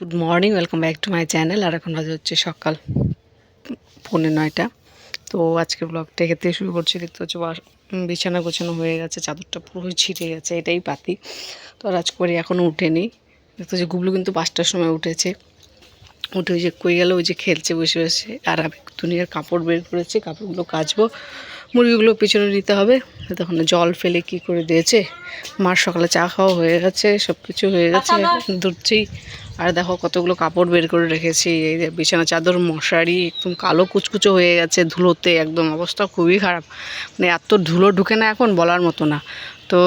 Good morning welcome back to my channel আর এখন বাজে হচ্ছে সকাল পৌনে নয়টা। তো আজকে ব্লগটা এখান থেকে শুরু করছি। দেখতে হচ্ছে বিছানা গোছানো হয়ে গেছে চাদরটা পুরো ছিটে গেছে এটাই পাতি। তো আর আজ করে এখনও উঠেনি। দেখতে হচ্ছে গুবলু কিন্তু পাঁচটার সময় উঠেছে। উঠে ওই যে কই গেল ওই যে খেলছে বসে বসে। আর আমি দুনিয়ার কাপড় বের করেছি কাপড়গুলো কাচবো। মুরগিগুলো পিছনে নিতে হবে। তখন জল ফেলে কি করে দিয়েছে। মার সকালে চা খাওয়া হয়ে গেছে সব কিছু হয়ে গেছে। ধরছি আর দেখো কতগুলো কাপড় বের করে রেখেছি, এই যে বিছানা চাদর, মশারি, একদম কালো কুচকুচো হয়ে গেছে ধুলোতে, একদম অবস্থা খুবই খারাপ। মানে এত ধুলো ঢুকে না এখন বলার মতো না। তো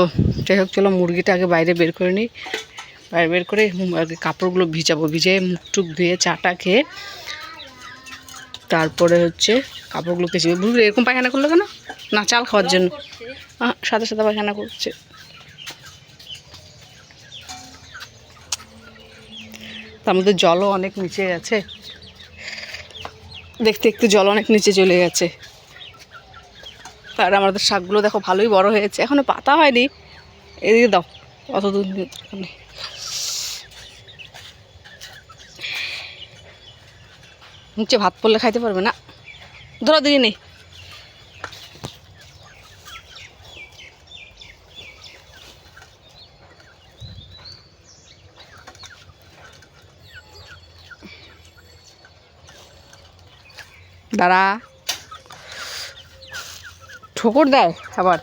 যাই হোক, চলো মুরগিটা আগে বাইরে বের করে নিই। বাইরে বের করে আগে কাপড়গুলো ভিজাবো। ভিজে মুখ টুক ধুয়ে চাটা খেয়ে তারপরে হচ্ছে কাপড়গুলো কেচে এরকম পায়খানা করল কেন? না, চাল খাওয়ার জন্য। সাদা সাদা পায়খানা করছে। তার মধ্যে জলও অনেক নিচে গেছে। দেখতে দেখতে জল অনেক নিচে চলে গেছে। আর আমাদের শাকগুলো দেখো ভালোই বড় হয়েছে। এখনও পাতা হয়নি। এদিকে দাও, অত দূর। নিচে ভাত পড়লে খাইতে পারবে না। ধরো দিয়ে নেই। দাঁড়া। ঠোকর দেয় আবার।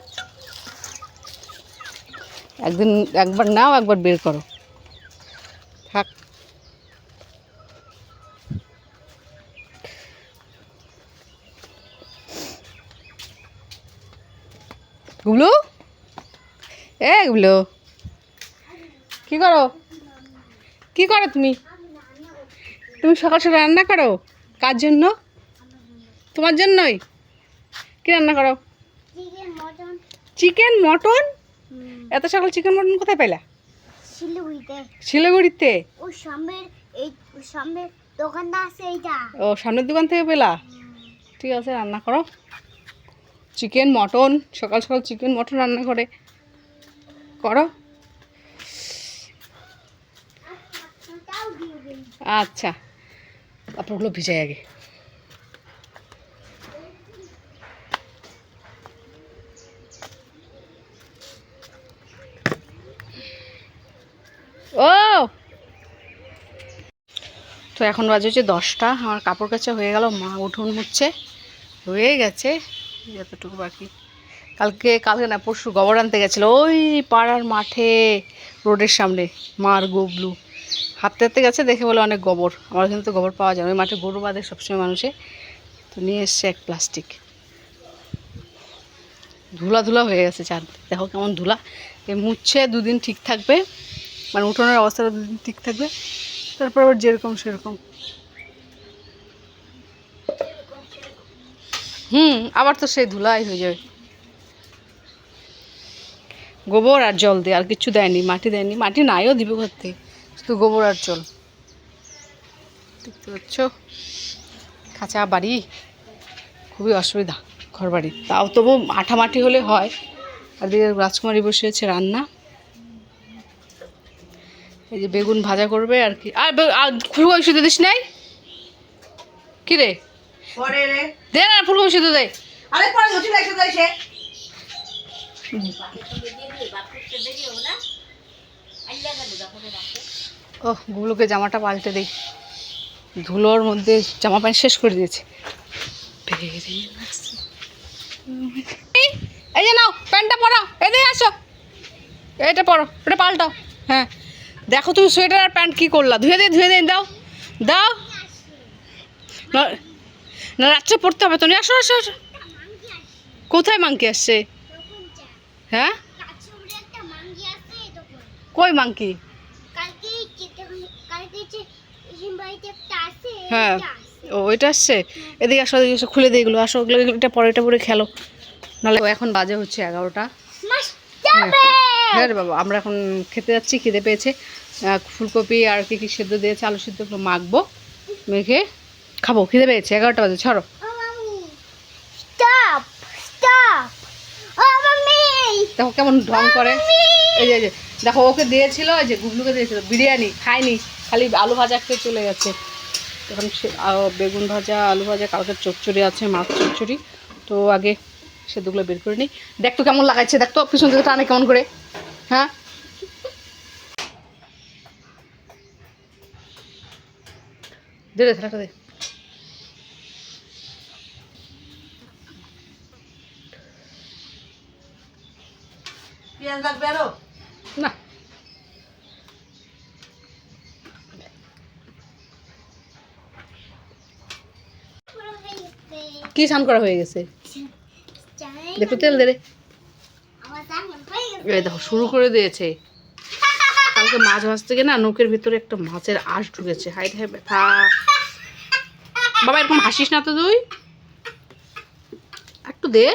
একদিন একবার নাও, একবার বের করো। থাক। গুবলু এ গুবলু কি করো? কি করো তুমি? তুমি সকাল সকাল রান্না করো? কার জন্য? তোমার জন্যই? কি রান্না করো? চিকেন মটন এত সকাল চিকেন মটন কোথায় পেলা শিলিগুড়িতে। শিলিগুড়িতে? ওর সামনের এই ওর সামনের দোকানটা আছে এইটা। ও সামনের দোকান থেকে পেলা? ঠিক আছে রান্না করো। চিকেন মটন সকাল সকাল চিকেন মটন রান্না করে। করো। আচ্ছা কাপড়গুলো ভিজাই আগে। ও! তো এখন বাজে হচ্ছে দশটা, আমার কাপড় কাচা হয়ে গেল, মা উঠুন মুছছে, হয়ে গেছে, যতটুকু বাকি। কালকে কালকে না, পরশু গোবর আনতে গেছিল, ওই পাড়ার মাঠে, রোডের সামনে, মার গোবলু। হাঁটতে হাঁটতে গেছে, দেখে বলে অনেক গোবর, আমার কিন্তু গোবর পাওয়া যায় ওই মাঠে গরু বাঁধে সবসময় মানুষে, তো নিয়ে এসছে এক প্লাস্টিক। ধুলা ধুলা হয়ে গেছে চাঁদ দেখো কেমন ধুলা, এ মুছছে, দুদিন ঠিক থাকবে। মানে উঠোনের অবস্থাটা ঠিক থাকবে, তারপর আবার যেরকম সেরকম। হুম, আবার তো সেই ধুলাই হয়ে যাবে। গোবর আর জল দিয়ে, আর কিছু দেয়নি, মাটি দেয়নি, মাটি নাইও দিবে করতে শুধু গোবর আর জল। দেখতে পাচ্ছ? কাঁচা বাড়ি, খুবই অসুবিধা ঘর বাড়ি তাও তবু আঠা মাটি হলে হয়। আর দিকে রাজকুমারী বসে আছে রান্না। এই যে বেগুন ভাজা করবে আর কি। আর ফুলকপি শুধু দিস নাই? কি রে? দে না ফুলকপি শুধু দে। আরে পরে গেছিল একসাথে এসে। ও গুলোকে জামাটা পাল্টে দেই। ধুলোর মধ্যে জামা প্যান্ট শেষ করে দিয়েছে। এই, এই যে নাও প্যান্টটা পরাও। এদিকে আসো। এটা পরো এটা পাল্টাও। হ্যাঁ। দেখো তুমি সোয়েটার আর প্যান্ট কী করলা? ধুয়ে দিয়ে ধুয়ে দে দাও। দাও। না- রাত্রে পড়তে হবে তো। নিয়ে আসো আসো আসো। কোথায় মাংকি আসছে? হ্যাঁ? কই মাংকি? হ্যাঁ। ও ওইটা আসছে? এদিকে আসো এদিকে আসো খুলে দিয়ে এগুলো। আসো ওগুলো এটা পরে এটা পরে খেলো। নাহলে এখন বাজে হচ্ছে এগারোটা। হ্যাঁ রে বাবা আমরা এখন খেতে যাচ্ছি খিদে পেয়েছে। ফুলকপি আর কি কি সেদ্ধ দিয়েছে? আলু সিদ্ধ মাখবো মেখে খাব। খিদে পেয়েছে এগারোটা বাজে ছড়ো। দেখো কেমন ঢং করে। এই যে দেখো ওকে দিয়েছিল এই যে গুবলুকে দিয়েছিল বিরিয়ানি খায়নি খালি আলু ভাজা খেয়ে চলে গেছে। এখন সে বেগুন ভাজা আলু ভাজা কালকে চচ্চড়ি আছে মাছ চচ্চড়ি। তো আগে সেগুলো বের করে নিই। দেখ তো কেমন লাগাচ্ছে দেখ তো পিছন থেকে টানে কেমন করে। হ্যাঁ? দে দে থাকা দে। পেঁয়াজ লাগবে আরও না। পুরো গেছে কি স্নান করা হয়ে গেছে? দেখো তেল দে দেখো শুরু করে দিয়েছে। কালকে মাছ ভাজতে গিয়ে না নৌকের ভিতরে একটা মাছের আঁশ ঢুকেছে। হাই হাই ব্যথা। বাবা এরকম হাসিস না তো তুই? একটু দে।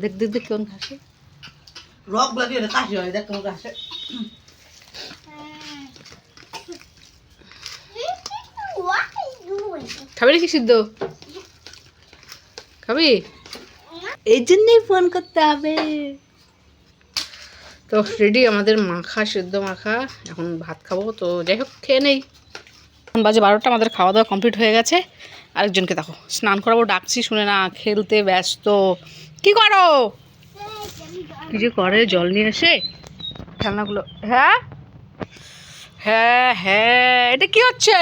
দেখ দেখ দেখ কেমন হাসে। রক লাগে রে কাশি হয় দেখ you doing? খাবি নাকি সিদ্ধ? খাবি? এই জন্যই ফোন করতে হবে। তো রেডি আমাদের মাখা, সিদ্ধ মাখা, এখন ভাত খাব, তো যাই হোক, খেয়ে নেই। এখন বাজে বারোটা, আমাদের খাওয়া দাওয়া কমপ্লিট হয়ে গেছে। আরেকজনকে দেখো, স্নান করাবো, ডাকছি, শুনে না, খেলতে ব্যস্ত। কি করো? কি যে করে, জল নিয়ে এসে খেলনাগুলো হ্যাঁ? হ্যাঁ হ্যাঁ এটা কি হচ্ছে?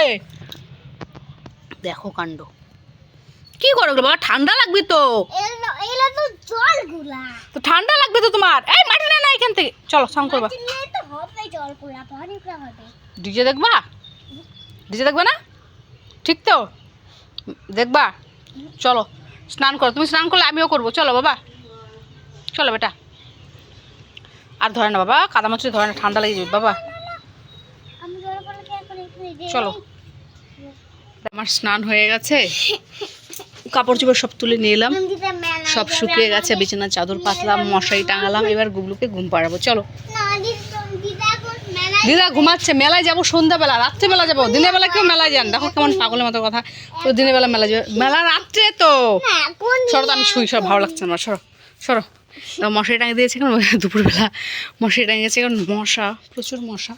দেখো কাণ্ড। কি করো বাবা? ঠান্ডা লাগবে তো। তো ঠান্ডা লাগবে তো তোমার? এই মাঠে না না এখান থেকে। চলো সাম করবা। ডিজে দেখবা? ডিজে দেখবা না? ঠিক তো? দেখবা? চলো স্নান করো। তুমি স্নান করলে আমিও করব। চলো বাবা। চলো বেটা। আর ধরে না বাবা কাদা মাছি ধরে না ঠান্ডা লেগে যাবে। বাবা। চলো। আমার স্নান হয়ে গেছে। কাপড় চোপড় সব তুলে নিয়ে এলাম। সব শুকিয়ে গেছে বিছানার চাদর পাতলাম মশারি টাঙালাম এবার গুবলুকে ঘুম পাড়াবো। চলো। দিদা ঘুমাচ্ছে মেলায় যাব সন্ধ্যাবেলা রাত্রেবেলা যাব দিনের বেলা কেউ মেলায় যান দেখো কেমন পাগলের মতো কথা। তো দিনের বেলা মেলা যাবে। মেলা রাত্রে তো। সরো তো আমি শুই সর ভালো লাগছে না আমার সরো সরো। তো মশারি টাঙিয়ে দিয়েছে এখন দুপুরবেলা মশারি টাঙিয়েছে এখন মশা প্রচুর মশা।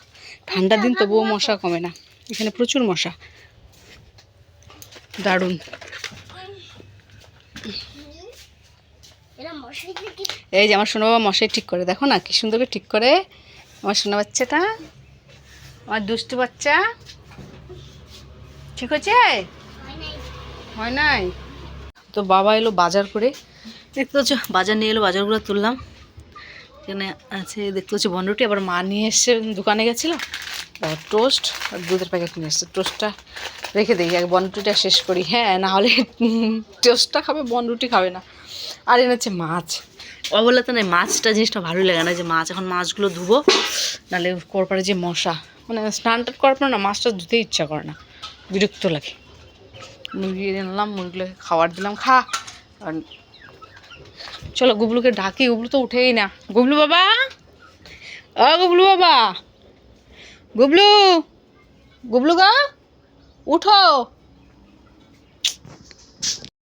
ঠান্ডার দিন তবুও মশা কমে না। এখানে প্রচুর মশা। দারুণ এরা মশারি থেকে এই যে আমার সোনা বাবা মশাই ঠিক করে দেখো না কি সুন্দর করে ঠিক করে। আমার সোনা বাচ্চাটা আমার দুষ্টু বাচ্চা। ঠিক হয়েছে হয় নাই? তো বাবা এলো বাজার করে। দেখতে পাচ্ছ বাজার নিয়ে এলো বাজারগুলো তুললাম। এখানে আছে দেখতে পাচ্ছি বনরুটি আবার মা নিয়ে এসছে দোকানে গেছিল। টোস্ট আর দুধের প্যাকেট নিয়ে এসছে টোস্টটা রেখে দিই আগে বনরুটিটা শেষ করি। হ্যাঁ নাহলে টোস্টটা খাবে বনরুটি খাবে না। আর এনেছে মাছ। অবলা তো নয় মাছটা জিনিসটা ভালোই লাগে না যে মাছ এখন মাছগুলো ধুবো নাহলে করপারে যে মশা মানে স্নান টান করার পর না মাছটা ধুতে ইচ্ছা করে না বিরক্ত লাগে। মুরগি আনলাম মুরগিগুলোকে খাবার দিলাম খা। আর চলো গুবলুকে ডাকি গুবলু তো উঠেই না। গুবলু বাবা? ও গুবলু বাবা? গুবলু গুবলু গা উঠো।